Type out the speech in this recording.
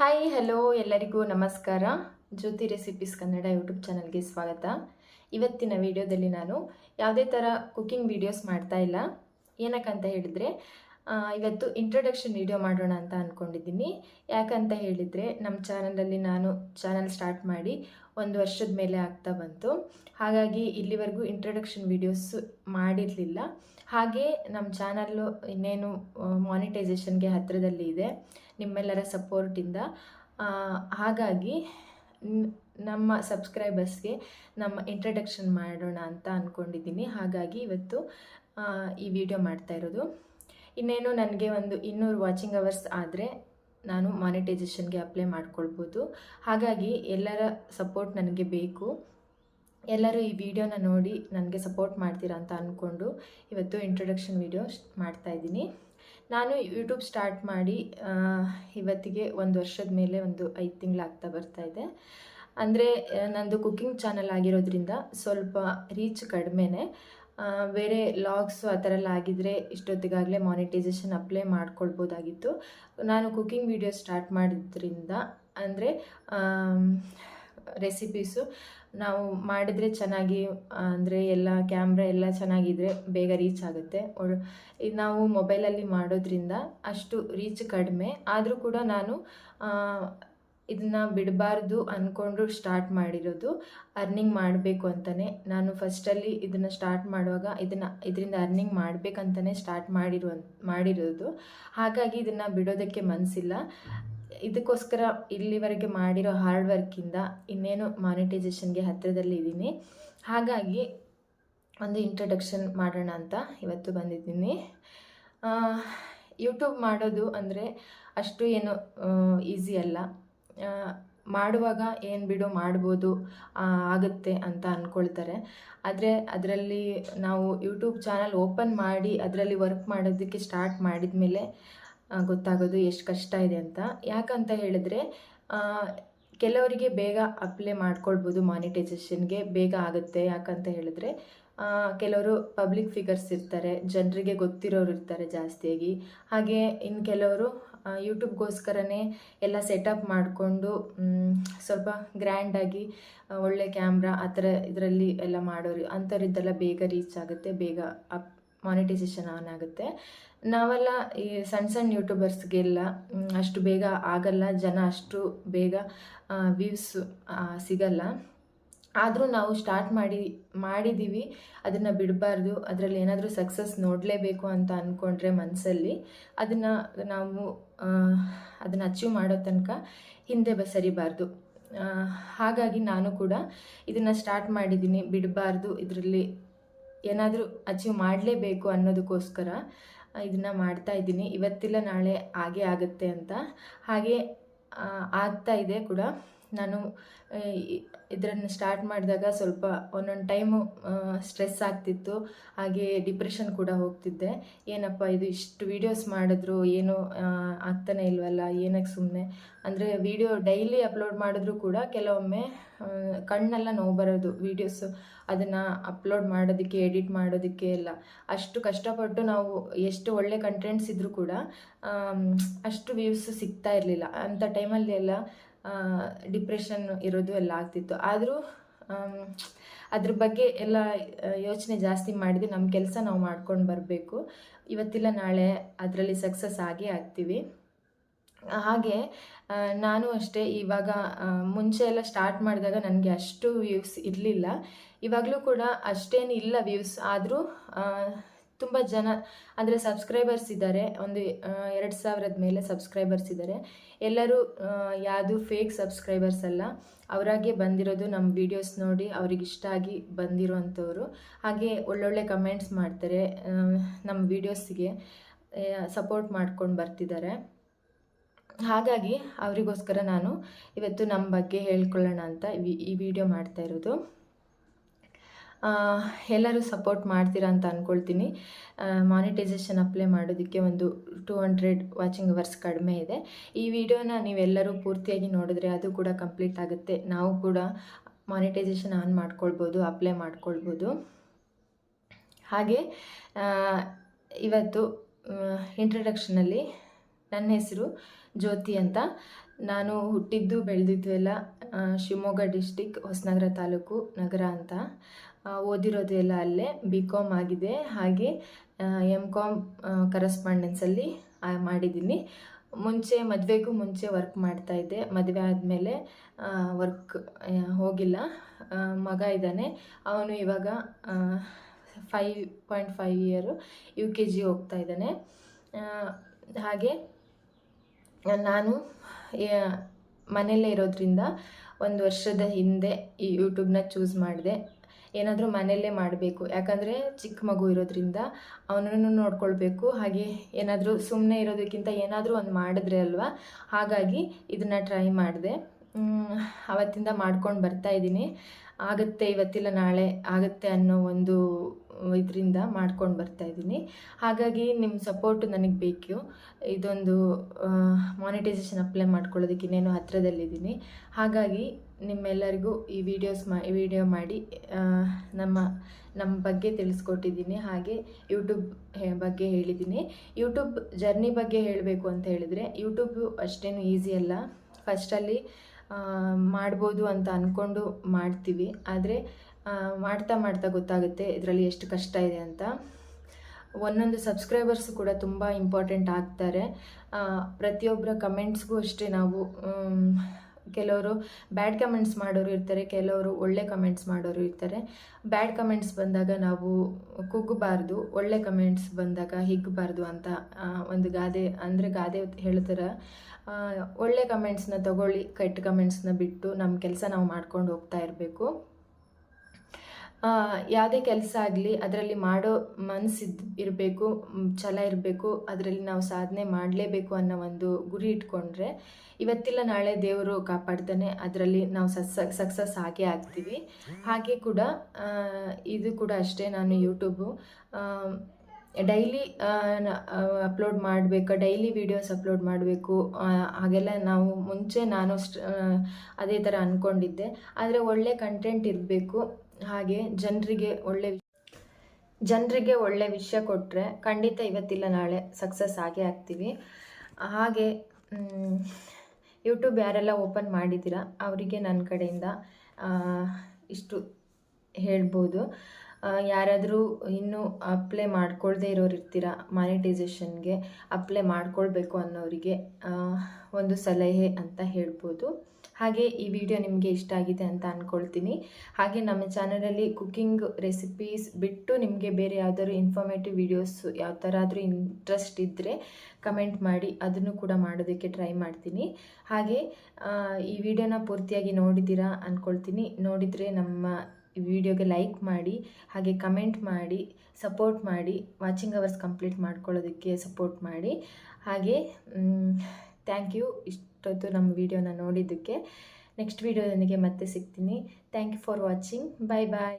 Hi hello ಎಲ್ಲರಿಗೂ ನಮಸ್ಕಾರ. ಜ್ಯೋತಿ recipes Kannada YouTube ಚಾನಲ್ಗೆ ಸ್ವಾಗತ. ಇವತ್ತಿನ ವಿಡಿಯೋದಲ್ಲಿ ನಾನು ಯಾವುದೇ ಥರ ಕುಕಿಂಗ್ ವೀಡಿಯೋಸ್ ಮಾಡ್ತಾ ಇಲ್ಲ. ಏನಕ್ಕಂತ ಹೇಳಿದರೆ ಇವತ್ತು ಇಂಟ್ರೊಡಕ್ಷನ್ ವಿಡಿಯೋ ಮಾಡೋಣ ಅಂತ ಅಂದ್ಕೊಂಡಿದ್ದೀನಿ ಯಾಕಂತ ಹೇಳಿದರೆ, ನಮ್ಮ ಚಾನಲಲ್ಲಿ ನಾನು ಚಾನಲ್ ಸ್ಟಾರ್ಟ್ ಮಾಡಿ ಒಂದು ವರ್ಷದ ಮೇಲೆ ಆಗ್ತಾ ಬಂತು. ಹಾಗಾಗಿ ಇಲ್ಲಿವರೆಗೂ ಇಂಟ್ರೊಡಕ್ಷನ್ ವಿಡಿಯೋಸ್ ಮಾಡಿರಲಿಲ್ಲ. ಹಾಗೆ ನಮ್ಮ ಚಾನಲ್ಲು ಇನ್ನೇನು ಮಾನಿಟೈಸೇಷನ್ಗೆ ಹತ್ತಿರದಲ್ಲಿ ಇದೆ. ನಿಮ್ಮೆಲ್ಲರ ಸಪೋರ್ಟಿಂದ ಹಾಗಾಗಿ ನಮ್ಮ ಸಬ್ಸ್ಕ್ರೈಬರ್ಸ್ಗೆ ನಮ್ಮ ಇಂಟ್ರಡಕ್ಷನ್ ಮಾಡೋಣ ಅಂತ ಅಂದ್ಕೊಂಡಿದ್ದೀನಿ ಹಾಗಾಗಿ ಇವತ್ತು ಈ ವಿಡಿಯೋ ಮಾಡ್ತಾ ಇರೋದು. ಇನ್ನೇನು ನನಗೆ ಒಂದು ಇನ್ನೂರು ವಾಚಿಂಗ್ ಅವರ್ಸ್ ಆದರೆ ನಾನು ಮಾನಿಟೈಸೇಷನ್ಗೆ ಅಪ್ಲೈ ಮಾಡ್ಕೊಳ್ಬೋದು. ಹಾಗಾಗಿ ಎಲ್ಲರ ಸಪೋರ್ಟ್ ನನಗೆ ಬೇಕು. ಎಲ್ಲರೂ ಈ ವಿಡಿಯೋನ ನೋಡಿ ನನಗೆ ಸಪೋರ್ಟ್ ಮಾಡ್ತೀರಾ ಅಂತ ಅಂದ್ಕೊಂಡು ಇವತ್ತು ಇಂಟ್ರೊಡಕ್ಷನ್ ವಿಡಿಯೋ ಮಾಡ್ತಾ ಇದ್ದೀನಿ. ನಾನು ಯೂಟ್ಯೂಬ್ ಸ್ಟಾರ್ಟ್ ಮಾಡಿ ಇವತ್ತಿಗೆ ಒಂದು ವರ್ಷದ ಮೇಲೆ ಒಂದು ಐದು ತಿಂಗಳಾಗ್ತಾ ಬರ್ತಾ ಇದೆ. ಅಂದರೆ ನಂದು ಕುಕ್ಕಿಂಗ್ ಚಾನಲ್ ಆಗಿರೋದ್ರಿಂದ ಸ್ವಲ್ಪ ರೀಚ್ ಕಡಿಮೆನೇ ಬೇರೆ ಲಾಗ್ಸು ಆ ಥರ ಎಲ್ಲ ಆಗಿದ್ದರೆ ಇಷ್ಟೊತ್ತಿಗಾಗಲೇ ಮಾನಿಟೈಸೇಷನ್ ಅಪ್ಲೈ ಮಾಡ್ಕೊಳ್ಬೋದಾಗಿತ್ತು. ನಾನು ಕುಕ್ಕಿಂಗ್ ವಿಡಿಯೋ ಸ್ಟಾರ್ಟ್ ಮಾಡಿದ್ರಿಂದ, ಅಂದರೆ ರೆಸಿಪೀಸು ನಾವು ಮಾಡಿದರೆ ಚೆನ್ನಾಗಿ, ಅಂದರೆ ಎಲ್ಲ ಕ್ಯಾಮ್ರಾ ಎಲ್ಲ ಚೆನ್ನಾಗಿದ್ದರೆ ಬೇಗ ರೀಚ್ ಆಗುತ್ತೆ. ಇದು ನಾವು ಮೊಬೈಲಲ್ಲಿ ಮಾಡೋದ್ರಿಂದ ಅಷ್ಟು ರೀಚ್ ಕಡಿಮೆ. ಆದರೂ ಕೂಡ ನಾನು ಇದನ್ನು ಬಿಡಬಾರ್ದು ಅಂದ್ಕೊಂಡು ಸ್ಟಾರ್ಟ್ ಮಾಡಿರೋದು. ಅರ್ನಿಂಗ್ ಮಾಡಬೇಕು ಅಂತಲೇ ನಾನು ಫಸ್ಟಲ್ಲಿ ಇದನ್ನು ಸ್ಟಾರ್ಟ್ ಮಾಡುವಾಗ ಇದನ್ನು, ಇದರಿಂದ ಅರ್ನಿಂಗ್ ಮಾಡಬೇಕಂತಲೇ ಸ್ಟಾರ್ಟ್ ಮಾಡಿರುವ, ಮಾಡಿರೋದು. ಹಾಗಾಗಿ ಇದನ್ನು ಬಿಡೋದಕ್ಕೆ ಮನಸ್ಸಿಲ್ಲ ಇದಕ್ಕೋಸ್ಕರ ಇಲ್ಲಿವರೆಗೆ ಮಾಡಿರೋ ಹಾರ್ಡ್ ವರ್ಕಿಂದ ಇನ್ನೇನು ಮಾನಿಟೈಸೇಷನ್ಗೆ ಹತ್ತಿರದಲ್ಲಿ ಇದ್ದೀನಿ. ಹಾಗಾಗಿ ಒಂದು ಇಂಟ್ರಡಕ್ಷನ್ ಮಾಡೋಣ ಅಂತ ಇವತ್ತು ಬಂದಿದ್ದೀನಿ. ಯೂಟ್ಯೂಬ್ ಮಾಡೋದು ಅಂದರೆ ಅಷ್ಟು ಏನು ಈಸಿ ಅಲ್ಲ. ಮಾಡುವಾಗ ಏನು ಬಿಡು ಮಾಡ್ಬೋದು ಆಗುತ್ತೆ ಅಂತ ಅಂದ್ಕೊಳ್ತಾರೆ ಆದರೆ ಅದರಲ್ಲಿ ನಾವು ಯೂಟ್ಯೂಬ್ ಚಾನಲ್ ಓಪನ್ ಮಾಡಿ ಅದರಲ್ಲಿ ವರ್ಕ್ ಮಾಡೋದಕ್ಕೆ ಸ್ಟಾರ್ಟ್ ಮಾಡಿದ ಮೇಲೆ ಗೊತ್ತಾಗೋದು ಎಷ್ಟು ಕಷ್ಟ ಇದೆ ಅಂತ. ಯಾಕಂತ ಹೇಳಿದ್ರೆ ಕೆಲವರಿಗೆ ಬೇಗ ಅಪ್ಲೈ ಮಾಡ್ಕೊಳ್ಬೋದು ಮಾನಿಟೈಸೇಷನ್ಗೆ ಬೇಗ ಆಗುತ್ತೆ. ಯಾಕಂತ ಹೇಳಿದ್ರೆ ಕೆಲವರು ಪಬ್ಲಿಕ್ ಫಿಗರ್ಸ್ ಇರ್ತಾರೆ, ಜನರಿಗೆ ಗೊತ್ತಿರೋರು ಇರ್ತಾರೆ ಜಾಸ್ತಿಯಾಗಿ. ಹಾಗೆ ಇನ್ನು ಕೆಲವರು ಯೂಟ್ಯೂಬ್ಗೋಸ್ಕರನೇ ಎಲ್ಲ ಸೆಟಪ್ ಮಾಡಿಕೊಂಡು ಸ್ವಲ್ಪ ಗ್ರ್ಯಾಂಡಾಗಿ ಒಳ್ಳೆ ಕ್ಯಾಮ್ರಾ ಆ ಥರ ಇದರಲ್ಲಿ ಎಲ್ಲ ಮಾಡೋರು, ಅಂಥವ್ರಿದ್ದೆಲ್ಲ ಬೇಗ ರೀಚ್ ಆಗುತ್ತೆ, ಬೇಗ ಅಪ್ ಮಾನಿಟೈಸೇಷನ್ ಆನ್ ಆಗುತ್ತೆ. ನಾವೆಲ್ಲ ಈ ಸಣ್ಣ ಸಣ್ಣ ಯೂಟ್ಯೂಬರ್ಸ್ಗೆಲ್ಲ ಅಷ್ಟು ಬೇಗ ಆಗಲ್ಲ, ಜನ ಅಷ್ಟು ಬೇಗ ವ್ಯೂಸ್ ಸಿಗಲ್ಲ. ಆದರೂ ನಾವು ಸ್ಟಾರ್ಟ್ ಮಾಡಿ ಮಾಡಿದ್ದೀವಿ ಅದನ್ನು ಬಿಡಬಾರ್ದು. ಅದರಲ್ಲಿ ಏನಾದರೂ ಸಕ್ಸಸ್ ನೋಡಲೇಬೇಕು ಅಂತ ಅಂದ್ಕೊಂಡ್ರೆ ಮನಸ್ಸಲ್ಲಿ ಅದನ್ನು ನಾವು ಅದನ್ನು ಅಚೀವ್ ಮಾಡೋ ತನಕ ಹಿಂದೆ ಬ ಹಾಗಾಗಿ ನಾನು ಕೂಡ ಇದನ್ನು ಸ್ಟಾರ್ಟ್ ಮಾಡಿದ್ದೀನಿ. ಬಿಡಬಾರ್ದು. ಇದರಲ್ಲಿ ಏನಾದರೂ ಅಚೀವ್ ಮಾಡಲೇಬೇಕು ಅನ್ನೋದಕ್ಕೋಸ್ಕರ ಇದನ್ನು ಮಾಡ್ತಾ ಇದ್ದೀನಿ. ಇವತ್ತಿಲ್ಲ ನಾಳೆ ಹಾಗೆ ಆಗುತ್ತೆ ಅಂತ. ಹಾಗೆ ಆಗ್ತಾ ಇದೆ ಕೂಡ. ನಾನು ಇದರನ್ನು ಸ್ಟಾರ್ಟ್ ಮಾಡಿದಾಗ ಸ್ವಲ್ಪ ಒಂದೊಂದು ಟೈಮು ಸ್ಟ್ರೆಸ್ ಆಗ್ತಿತ್ತು. ಹಾಗೆ ಡಿಪ್ರೆಷನ್ ಕೂಡ ಹೋಗ್ತಿದ್ದೆ. ಏನಪ್ಪ ಇದು ಇಷ್ಟು ವೀಡಿಯೋಸ್ ಮಾಡಿದ್ರು, ಏನು ಆಗ್ತಾನೆ ಇಲ್ವಲ್ಲ, ಏನಕ್ಕೆ ಸುಮ್ಮನೆ ಅಂದರೆ ವೀಡಿಯೋ ಡೈಲಿ ಅಪ್ಲೋಡ್ ಮಾಡಿದ್ರೂ ಕೂಡ ಕೆಲವೊಮ್ಮೆ ಕಣ್ಣೆಲ್ಲ ನೋವು ಬರೋದು. ವೀಡಿಯೋಸು ಅದನ್ನು ಅಪ್ಲೋಡ್ ಮಾಡೋದಕ್ಕೆ ಎಡಿಟ್ ಮಾಡೋದಕ್ಕೆ ಎಲ್ಲ. ಅಷ್ಟು ಕಷ್ಟಪಟ್ಟು ನಾವು ಎಷ್ಟು ಒಳ್ಳೆ ಕಂಟೆಂಟ್ಸ್ ಇದ್ದರೂ ಕೂಡ ಅಷ್ಟು ವ್ಯೂಸ್ ಸಿಗ್ತಾ ಇರಲಿಲ್ಲ. ಅಂಥ ಟೈಮಲ್ಲಿ ಎಲ್ಲ ಡಿಪ್ರೆಷನ್ ಇರೋದು ಎಲ್ಲ ಆಗ್ತಿತ್ತು. ಆದರೂ ಅದ್ರ ಬಗ್ಗೆ ಎಲ್ಲ ಯೋಚನೆ ಜಾಸ್ತಿ ಮಾಡಿದ್ವಿ ನಮ್ಮ ಕೆಲಸ ನಾವು ಮಾಡ್ಕೊಂಡು ಬರಬೇಕು. ಇವತ್ತಿಲ್ಲ, ನಾಳೆ ಅದರಲ್ಲಿ ಸಕ್ಸಸ್ ಆಗೇ ಆಗ್ತೀವಿ. ಹಾಗೆ ನಾನು ಅಷ್ಟೇ ಇವಾಗ ಮುಂಚೆ ಎಲ್ಲ ಸ್ಟಾರ್ಟ್ ಮಾಡಿದಾಗ ನನಗೆ ಅಷ್ಟು ವ್ಯೂಸ್ ಇರಲಿಲ್ಲ. ಇವಾಗಲೂ ಕೂಡ ಅಷ್ಟೇನು ಇಲ್ಲ ವ್ಯೂಸ್ ಆದರೂ ತುಂಬ ಜನ, ಅಂದರೆ ಸಬ್ಸ್ಕ್ರೈಬರ್ಸ್ ಇದ್ದಾರೆ. ಒಂದು ಎರಡು ಸಾವಿರದ ಮೇಲೆ ಸಬ್ಸ್ಕ್ರೈಬರ್ಸ್ ಇದ್ದಾರೆ. ಎಲ್ಲರೂ ಯಾವುದು ಫೇಕ್ ಸಬ್ಸ್ಕ್ರೈಬರ್ಸ್ ಅಲ್ಲ. ಅವರಾಗೆ ಬಂದಿರೋದು ನಮ್ಮ ವೀಡಿಯೋಸ್ ನೋಡಿ, ಅವ್ರಿಗೆ ಇಷ್ಟ ಆಗಿ ಬಂದಿರೋವಂಥವ್ರು. ಹಾಗೆ ಒಳ್ಳೊಳ್ಳೆ ಕಮೆಂಟ್ಸ್ ಮಾಡ್ತಾರೆ ನಮ್ಮ ವೀಡಿಯೋಸ್ಗೆ ಸಪೋರ್ಟ್ ಮಾಡ್ಕೊಂಡು ಬರ್ತಿದ್ದಾರೆ. ಹಾಗಾಗಿ, ಅವರಿಗೋಸ್ಕರ ನಾನು ಇವತ್ತು ನಮ್ಮ ಬಗ್ಗೆ ಹೇಳ್ಕೊಳ್ಳೋಣ ಅಂತ ಈ ವಿಡಿಯೋ ಮಾಡ್ತಾ ಇರೋದು. ಎಲ್ಲರೂ ಸಪೋರ್ಟ್ ಮಾಡ್ತೀರಾ ಅಂತ ಅಂದ್ಕೊಳ್ತೀನಿ ಮಾನಿಟೈಸೇಷನ್ ಅಪ್ಲೈ ಮಾಡೋದಕ್ಕೆ ಒಂದು ಟೂ ಹಂಡ್ರೆಡ್ ವಾಚಿಂಗ್ ಅವರ್ಸ್ ಕಡಿಮೆ ಇದೆ. ಈ ವಿಡಿಯೋನ ನೀವೆಲ್ಲರೂ ಪೂರ್ತಿಯಾಗಿ ನೋಡಿದ್ರೆ ಅದು ಕೂಡ ಕಂಪ್ಲೀಟ್ ಆಗುತ್ತೆ. ನಾವು ಕೂಡ ಮಾನಿಟೈಸೇಷನ್ ಆನ್ ಮಾಡ್ಕೊಳ್ಬೋದು ಅಪ್ಲೈ ಮಾಡ್ಕೊಳ್ಬೋದು. ಹಾಗೆ ಇವತ್ತು ಇಂಟ್ರಡಕ್ಷನಲ್ಲಿ ನನ್ನ ಹೆಸರು ಜ್ಯೋತಿ ಅಂತ. ನಾನು ಹುಟ್ಟಿದ್ದು, ಬೆಳೆದಿದ್ದು ಎಲ್ಲ ಶಿವಮೊಗ್ಗ ಡಿಸ್ಟಿಕ್ ಹೊಸನಗರ ತಾಲೂಕು ನಗರ ಅಂತ. ಓದಿರೋದು ಎಲ್ಲ ಅಲ್ಲೇ ಬಿ ಕಾಮ್ ಆಗಿದೆ. ಹಾಗೆ ಎಂ ಕಾಮ್ ಕರೆಸ್ಪಾಂಡೆನ್ಸಲ್ಲಿ ಮಾಡಿದ್ದೀನಿ. ಮುಂಚೆ, ಮದುವೆಗೂ ಮುಂಚೆ ವರ್ಕ್ ಮಾಡ್ತಾಯಿದ್ದೆ ಮದುವೆ ಆದಮೇಲೆ ವರ್ಕ್ ಹೋಗಿಲ್ಲ. ಮಗ ಇದ್ದಾನೆ. ಅವನು ಇವಾಗ five point five year U K G ಹೋಗ್ತಾ ಇದ್ದಾನೆ. ಹಾಗೆ, ನಾನು ಮನೆಯಲ್ಲೇ ಇರೋದ್ರಿಂದ ಒಂದು ವರ್ಷದ ಹಿಂದೆ ಈ ಯೂಟ್ಯೂಬ್ನ ಚೂಸ್ ಮಾಡಿದೆ. ಏನಾದರೂ ಮನೆಯಲ್ಲೇ ಮಾಡಬೇಕು. ಯಾಕಂದರೆ ಚಿಕ್ಕ ಮಗು ಇರೋದ್ರಿಂದ ಅವನನ್ನು ನೋಡ್ಕೊಳ್ಬೇಕು. ಹಾಗೆ ಏನಾದರೂ ಸುಮ್ಮನೆ ಇರೋದಕ್ಕಿಂತ ಏನಾದರೂ ಒಂದು ಮಾಡಿದ್ರೆ ಅಲ್ವಾ? ಹಾಗಾಗಿ ಇದನ್ನು ಟ್ರೈ ಮಾಡಿದೆ. ಅವತ್ತಿಂದ ಮಾಡ್ಕೊಂಡು ಬರ್ತಾ ಇದ್ದೀನಿ. ಆಗುತ್ತೆ ಇವತ್ತಿಲ್ಲ, ನಾಳೆ ಆಗುತ್ತೆ ಅನ್ನೋ ಒಂದು ಇದರಿಂದ ಮಾಡ್ಕೊಂಡು ಬರ್ತಾ ಇದ್ದೀನಿ. ಹಾಗಾಗಿ ನಿಮ್ಮ ಸಪೋರ್ಟ್ ನನಗೆ ಬೇಕು ಇದೊಂದು ಮಾನಿಟೈಸೇಷನ್ ಅಪ್ಲೈ ಮಾಡ್ಕೊಳ್ಳೋದಕ್ಕೆ ಇನ್ನೇನು ಹತ್ತಿರದಲ್ಲಿದ್ದೀನಿ ಹಾಗಾಗಿ ನಿಮ್ಮೆಲ್ಲರಿಗೂ ಈ ವಿಡಿಯೋಸ್ ಮಾ ವಿಡಿಯೋ ಮಾಡಿ ನಮ್ಮ ನಮ್ಮ ಬಗ್ಗೆ ತಿಳಿಸ್ಕೊಟ್ಟಿದ್ದೀನಿ. ಹಾಗೆ ಯೂಟ್ಯೂಬ್ ಬಗ್ಗೆ ಹೇಳಿದ್ದೀನಿ. ಯೂಟ್ಯೂಬ್ ಜರ್ನಿ ಬಗ್ಗೆ ಹೇಳಬೇಕು ಅಂತ ಹೇಳಿದರೆ ಯೂಟ್ಯೂಬು ಅಷ್ಟೇನು ಈಸಿ ಅಲ್ಲ. ಫಸ್ಟಲ್ಲಿ ಮಾಡ್ಬೋದು ಅಂತ ಅಂದ್ಕೊಂಡು ಮಾಡ್ತೀವಿ. ಆದರೆ ಮಾಡ್ತಾ ಮಾಡ್ತಾ ಗೊತ್ತಾಗುತ್ತೆ ಇದರಲ್ಲಿ ಎಷ್ಟು ಕಷ್ಟ ಇದೆ ಅಂತ. ಒಂದೊಂದು ಸಬ್ಸ್ಕ್ರೈಬರ್ಸ್ ಕೂಡ ತುಂಬ ಇಂಪಾರ್ಟೆಂಟ್ ಆಗ್ತಾರೆ. ಪ್ರತಿಯೊಬ್ಬರ ಕಮೆಂಟ್ಸ್ಗೂ ಅಷ್ಟೇ ನಾವು ಕೆಲವರು ಬ್ಯಾಡ್ ಕಮೆಂಟ್ಸ್ ಮಾಡೋರು ಇರ್ತಾರೆ, ಕೆಲವರು ಒಳ್ಳೆ ಕಮೆಂಟ್ಸ್ ಮಾಡೋರು ಇರ್ತಾರೆ. ಬ್ಯಾಡ್ ಕಮೆಂಟ್ಸ್ ಬಂದಾಗ ನಾವು ಕುಗ್ಗಬಾರ್ದು, ಒಳ್ಳೆ ಕಮೆಂಟ್ಸ್ ಬಂದಾಗ ಹಿಗ್ಗಬಾರ್ದು ಅಂತ ಒಂದು ಗಾದೆ, ಅಂದರೆ ಗಾದೆ ಹೇಳ್ತಾರೆ. ಒಳ್ಳೆ ಕಮೆಂಟ್ಸ್ನ ತಗೊಳ್ಳಿ, ಕೆಟ್ಟ ಕಮೆಂಟ್ಸ್ನ ಬಿಟ್ಟು ನಮ್ಮ ಕೆಲಸ ನಾವು ಮಾಡ್ಕೊಂಡು ಹೋಗ್ತಾ ಇರಬೇಕು. ಯಾವುದೇ ಕೆಲಸ ಆಗಲಿ, ಅದರಲ್ಲಿ ಮಾಡೋ ಮನಸ್ಸಿದ್ದು ಇರಬೇಕು ಛಲ ಇರಬೇಕು, ಅದರಲ್ಲಿ ನಾವು ಸಾಧನೆ ಮಾಡಲೇಬೇಕು ಅನ್ನೋ ಒಂದು ಗುರಿ ಇಟ್ಕೊಂಡ್ರೆ, ಇವತ್ತಿಲ್ಲ ನಾಳೆ ದೇವರು ಕಾಪಾಡ್ತಾನೆ, ಅದರಲ್ಲಿ ನಾವು ಸಸ್ ಸಕ್ಸಸ್ ಆಗೇ ಆಗ್ತೀವಿ. ಹಾಗೆ ಕೂಡ ಇದು ಕೂಡ ಅಷ್ಟೇ ನಾನು ಯೂಟ್ಯೂಬು. ಡೈಲಿ ಅಪ್ಲೋಡ್ ಮಾಡಬೇಕು, ಡೈಲಿ ವೀಡಿಯೋಸ್ ಅಪ್ಲೋಡ್ ಮಾಡಬೇಕು ಹಾಗೆಲ್ಲ ನಾವು ಮುಂಚೆ ನಾನು ಅದೇ ಥರ ಅಂದ್ಕೊಂಡಿದ್ದೆ ಆದರೆ ಒಳ್ಳೆ ಕಂಟೆಂಟ್ ಇರಬೇಕು. ಹಾಗೆ ಜನರಿಗೆ ಒಳ್ಳೆ ಜನರಿಗೆ ಒಳ್ಳೆ ವಿಷಯ ಕೊಟ್ಟರೆ ಖಂಡಿತ ಇವತ್ತಿಲ್ಲ, ನಾಳೆ ಸಕ್ಸಸ್ ಆಗೇ ಆಗ್ತೀವಿ. ಹಾಗೆ ಯೂಟ್ಯೂಬ್ ಯಾರೆಲ್ಲ ಓಪನ್ ಮಾಡಿದ್ದೀರಾ, ಅವರಿಗೆ ನನ್ನ ಕಡೆಯಿಂದ ಇಷ್ಟು ಹೇಳ್ಬೋದು. ಯಾರಾದರೂ ಇನ್ನೂ ಅಪ್ಲೈ ಮಾಡ್ಕೊಳ್ದೇ ಇರೋರು ಇರ್ತೀರಾ ಮಾನಿಟೈಸೇಷನ್ಗೆ ಅಪ್ಲೈ ಮಾಡ್ಕೊಳ್ಬೇಕು ಅನ್ನೋರಿಗೆ ಒಂದು ಸಲಹೆ ಅಂತ ಹೇಳ್ಬೋದು. ಹಾಗೆ ಈ ವಿಡಿಯೋ ನಿಮಗೆ ಇಷ್ಟ ಆಗಿದೆ ಅಂತ ಅಂದ್ಕೊಳ್ತೀನಿ ಹಾಗೆ ನಮ್ಮ ಚಾನಲಲ್ಲಿ ಕುಕ್ಕಿಂಗ್ ರೆಸಿಪೀಸ್ ಬಿಟ್ಟು ನಿಮಗೆ ಬೇರೆ ಯಾವುದಾದ್ರು ಇನ್ಫಾರ್ಮೇಟಿವ್ ವಿಡಿಯೋಸ್ ಯಾವ ಥರ ಆದರೂ ಇಂಟ್ರೆಸ್ಟ್ ಇದ್ದರೆ ಕಮೆಂಟ್ ಮಾಡಿ, ಅದನ್ನು ಕೂಡ ಮಾಡೋದಕ್ಕೆ ಟ್ರೈ ಮಾಡ್ತೀನಿ. ಹಾಗೆ ಈ ವಿಡಿಯೋನ ಪೂರ್ತಿಯಾಗಿ ನೋಡಿದ್ದೀರಾ ಅಂದ್ಕೊಳ್ತೀನಿ ನೋಡಿದರೆ ನಮ್ಮ ವಿಡಿಯೋಗೆ ಲೈಕ್ ಮಾಡಿ, ಹಾಗೆ ಕಮೆಂಟ್ ಮಾಡಿ ಸಪೋರ್ಟ್ ಮಾಡಿ ವಾಚಿಂಗ್ ಅವರ್ಸ್ ಕಂಪ್ಲೀಟ್ ಮಾಡ್ಕೊಳ್ಳೋದಕ್ಕೆ ಸಪೋರ್ಟ್ ಮಾಡಿ. ಹಾಗೆ ಥ್ಯಾಂಕ್ ಯು ಇಷ್ಟೊತ್ತು ನಮ್ಮ ವಿಡಿಯೋನ ನೋಡಿದ್ದಕ್ಕೆ ನೆಕ್ಸ್ಟ್ ವಿಡಿಯೋದೊಂದಿಗೆ ಮತ್ತೆ ಸಿಗ್ತೀನಿ. Thank you for watching bye bye